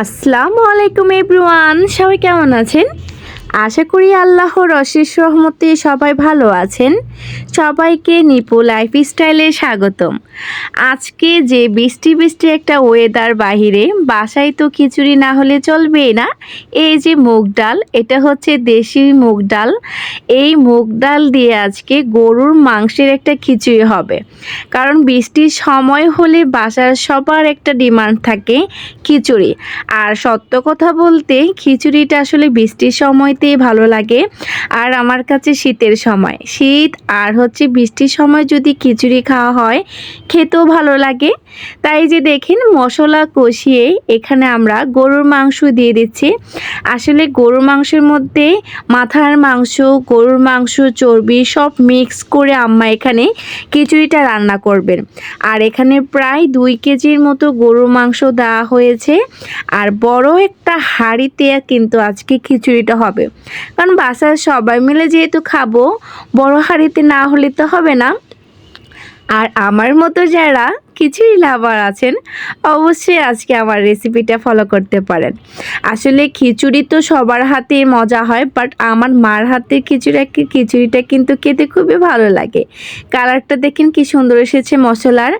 আসসালামু আলাইকুম এভরিওয়ান সবাই কেমন আছেন? আশা করি আল্লাহর অশেষ রহমতে সবাই ভালো আছেন। সবাইকে নিপু লাইফস্টাইলে স্বাগতম। আজকে যে বৃষ্টি বৃষ্টি একটা ওয়েদার বাহিরে, বাসায় তো খিচুড়ি না হলে চলবে না। এই যে মুগ ডাল, এটা হচ্ছে দেশি মুগ ডাল। এই মুগ ডাল দিয়ে আজকে গরুর মাংসের একটা খিচুড়ি হবে। কারণ বৃষ্টির সময় হলে বাসার সবার একটা ডিমান্ড থাকে খিচুড়ি। আর সত্য কথা বলতে খিচুড়িটা আসলে বৃষ্টির সময়তেই ভালো লাগে। আর আমার কাছে শীতের সময়। শীত আর হচ্ছে বৃষ্টির সময় যদি খিচুড়ি খাওয়া হয়, খেতেও ভালো লাগে। তাই যে দেখেন মশলা কষিয়ে এখানে আমরা গরুর মাংস দিয়ে দিচ্ছি। আসলে গরুর মাংসের মধ্যে মাথার মাংস, গরুর মাংস, চর্বি সব মিক্স করে আম্মা এখানে খিচুড়িটা রান্না করবেন। আর এখানে প্রায় দুই কেজির মতো গরুর মাংস দেওয়া হয়েছে। আর বড় একটা হাঁড়িতে কিন্তু আজকে খিচুড়িটা হবে। কারণ বাসায় সবাই মিলে যেহেতু খাব, বড় হাঁড়িতে না হলে তো হবে না। আর আমার মতো যারা খিচুড়ি লাভার আছেন, অবশ্যই আজকে আমার রেসিপিটা ফলো করতে পারেন। আসলে খিচুড়ি তো সবার হাতে মজা হয় বাট আমার মার হাতের খিচুড়ি খিচুড়িটা কিন্তু খেতে খুবই ভালো লাগে। কালারটা দেখেন কি সুন্দর এসেছে মশলার।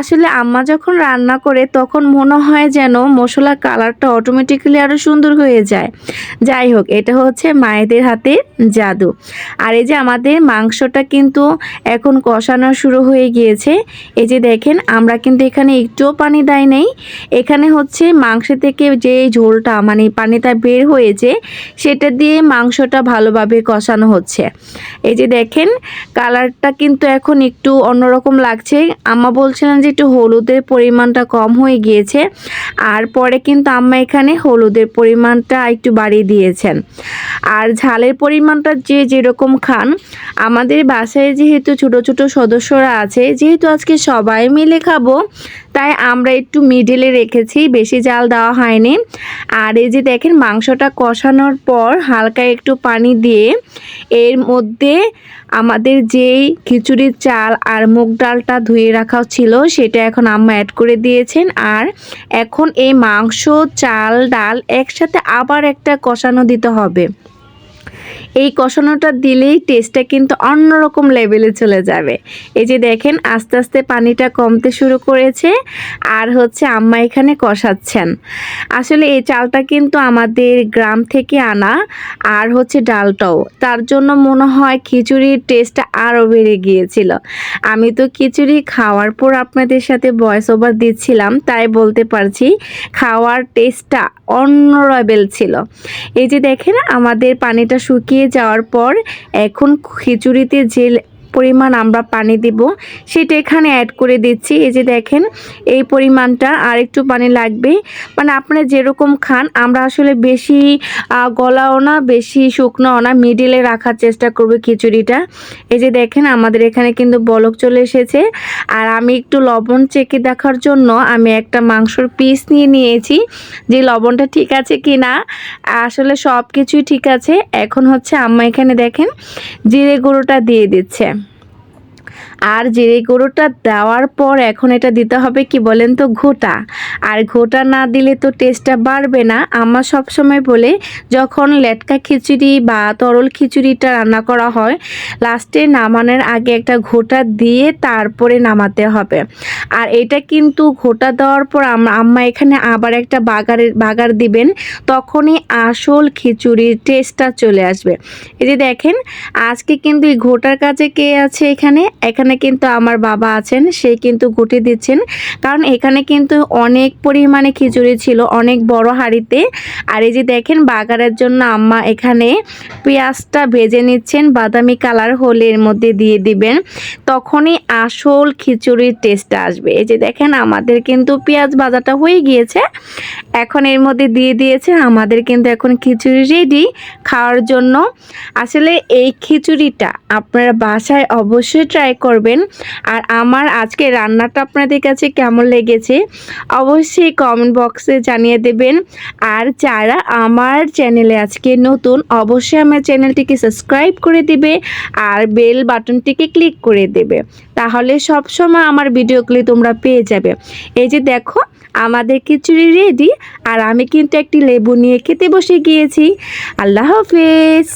আসলে আম্মা যখন রান্না করে, তখন মনে হয় যেন মশলার কালারটা অটোমেটিক্যালি আরও সুন্দর হয়ে যায়। যাই হোক, এটা হচ্ছে মায়েদের হাতে জাদু। আর এই যে আমাদের মাংসটা কিন্তু এখন কষানো শুরু হয়ে গিয়েছে। এই যে দেখেন আমরা কিন্তু এখানে একটুও পানি দেয় নেই। এখানে হচ্ছে মাংস থেকে যে ঝোলটা মানে পানিটা বের হয়েছে, সেটা দিয়ে মাংসটা ভালোভাবে কষানো হচ্ছে। এই যে দেখেন, কালারটা কিন্তু এখন একটু অন্যরকম লাগছে। আম্মা বলছিলেন যে একটু হলুদের পরিমাণটা কম হয়ে গিয়েছে, আর পরে কিন্তু আম্মা এখানে হলুদের পরিমাণটা একটু বাড়িয়ে দিয়েছেন। আর ঝালের পরিমাণটা যে যেরকম খান, আমাদের বাসায় যেহেতু ছোট ছোট সদস্যরা আছে, যেহেতু আজকে সবাই মিলে খাব। তাই আমরা একটু মিডিলে রেখেছি, বেশি জাল দেওয়া হয়নি। আর এই যে দেখেন, মাংসটা কষানোর পর হালকা একটু পানি দিয়ে এর মধ্যে আমাদের যেই খিচুড়ির চাল আর মুগ ডালটা ধুয়ে রাখা ছিল, সেটা এখন আম্মা অ্যাড করে দিয়েছেন। আর এখন এই মাংস, চাল, ডাল একসাথে আবার একটা কষানো দিতে হবে। এই কষানোটা দিলেই টেস্টটা কিন্তু অন্যরকম লেভেলে চলে যাবে। এই যে দেখেন, আস্তে আস্তে পানিটা কমতে শুরু করেছে আর হচ্ছে আম্মা এখানে কষাচ্ছেন। আসলে এই চালটা কিন্তু আমাদের গ্রাম থেকে আনা আর হচ্ছে ডালটাও। তার জন্য মনে হয় খিচুড়ির টেস্টটা আরও বেড়ে গিয়েছিল। আমি তো খিচুড়ি খাওয়ার পর আপনাদের সাথে ভয়েস ওভার দিচ্ছিলাম, তাই বলতে পারছি খাওয়ার টেস্টটা অন্য লেভেল ছিল। এই যে দেখেন, আমাদের পানিটা শুকিয়ে যাওয়ার পর এখন খিচুড়িতে যে পরিমাণ আমরা পানি দিব। সেটা এখানে অ্যাড করে দিচ্ছি। এই যে দেখেন, এই পরিমাণটা আর একটু পানি লাগবে। মানে আপনারা যেরকম খান, আমরা আসলে বেশি গলাও না, বেশি শুকনোও না মিডিলে রাখার চেষ্টা করব খিচুড়িটা। এই যে দেখেন, আমাদের এখানে কিন্তু বলক চলে এসেছে। আর আমি একটু লবণ চেকে দেখার জন্য আমি একটা মাংসর পিস নিয়ে নিয়েছি। যে লবণটা ঠিক আছে কি না আসলে সব কিছুই ঠিক আছে। এখন হচ্ছে আম্মা এখানে দেখেন, জিরে গুঁড়োটা দিয়ে দিচ্ছে। আর জিরে গুঁড়োটা দেওয়ার পর এখন এটা দিতে হবে কি বলেন তো ঘোটা। আর ঘোটা না দিলে তো টেস্টটা বাড়বে না। আমার সব সময় বলে, যখন লেটকা খিচুড়ি বা তরল খিচুড়িটা রান্না করা হয়, লাস্টে নামানোর আগে একটা ঘোটা দিয়ে তারপরে নামাতে হবে। আর এটা কিন্তু ঘোটা দেওয়ার পর আম- আম্মা এখানে আবার একটা বাগারের বাগার দিবেন, তখনই আসল খিচুড়ির টেস্টটা চলে আসবে। এই যে দেখেন, আজকে কিন্তু এই ঘোটার কাছে কে আছে এখানে? এখানে কিন্তু আমার বাবা আছেন, সে কিন্তু ঘুটে দিচ্ছেন। কারণ এখানে কিন্তু অনেক পরিমাণে খিচুড়ি ছিল, অনেক বড় হাঁড়িতে। আর এই যে দেখেন, বাগারের জন্য আম্মা এখানে পেঁয়াজটা ভেজে নিচ্ছেন, বাদামি কালার হলে এর মধ্যে দিয়ে দিবেন। তখনই আসল খিচুড়ির টেস্টটা আসবে। এই যে দেখেন, আমাদের কিন্তু পেঁয়াজ ভাজাটা হয়ে গিয়েছে। এখন এর মধ্যে দিয়ে দিয়েছে, আমাদের কিন্তু এখন খিচুড়ি রেডি খাওয়ার জন্য। আসলে এই খিচুড়িটা আপনারা বাসায় অবশ্যই ট্রাই করবেন। করবেন। আর আমার আজকে রান্নাটা আপনাদের কাছে কেমন লেগেছে অবশ্যই কমেন্ট বক্সে জানিয়ে দেবেন। আর যারা আমার চ্যানেলে আজকে নতুন, অবশ্যই আমার চ্যানেলটিকে সাবস্ক্রাইব করে দিবে আর বেল বাটনটিকে ক্লিক করে দেবে। তাহলে সব সময় আমার ভিডিওগুলি তোমরা পেয়ে যাবে। এই যে দেখো, আমাদের খিচুড়ি রেডি আর আমি কিন্তু একটি লেবু নিয়ে খেতে বসে গিয়েছি। আল্লাহ হাফেজ!